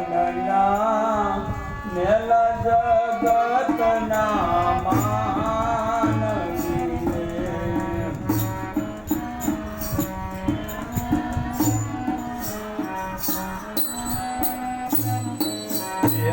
મનના નેલ જગતના માનવીને એ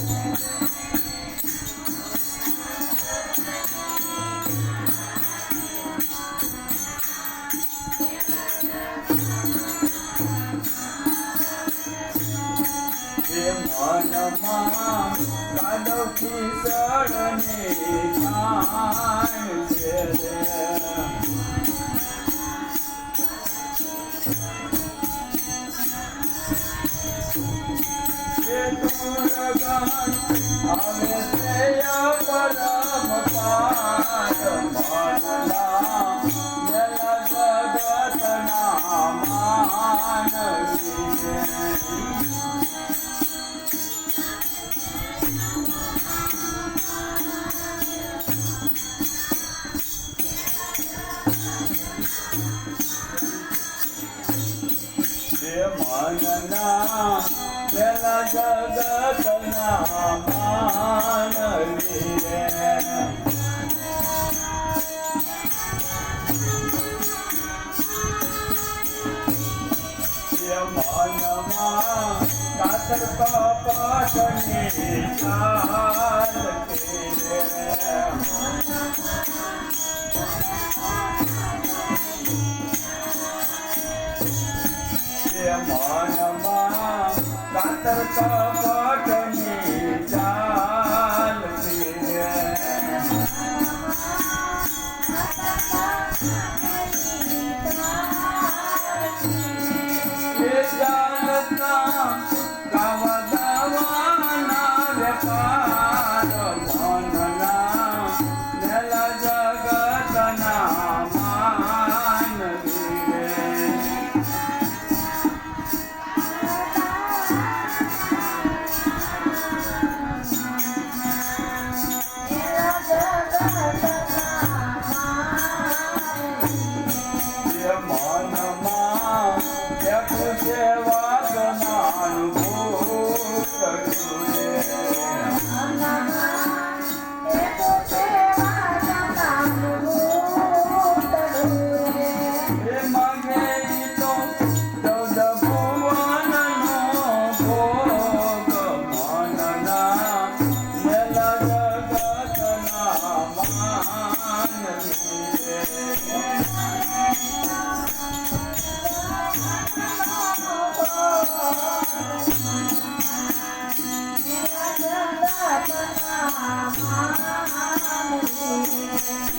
એ મનમાં કાદવ ખીસડને છાણ છે રે. આવે છે પરમ પાર મનના જગતના માનવીને મનના પેલા જગતના માનવી રે એ મનમાં કાતર કપટની ચાલ રે. મનમાં કાતર કપટની ચાલતી રે એ જાણતા ગાવ દાવાના વેપાર você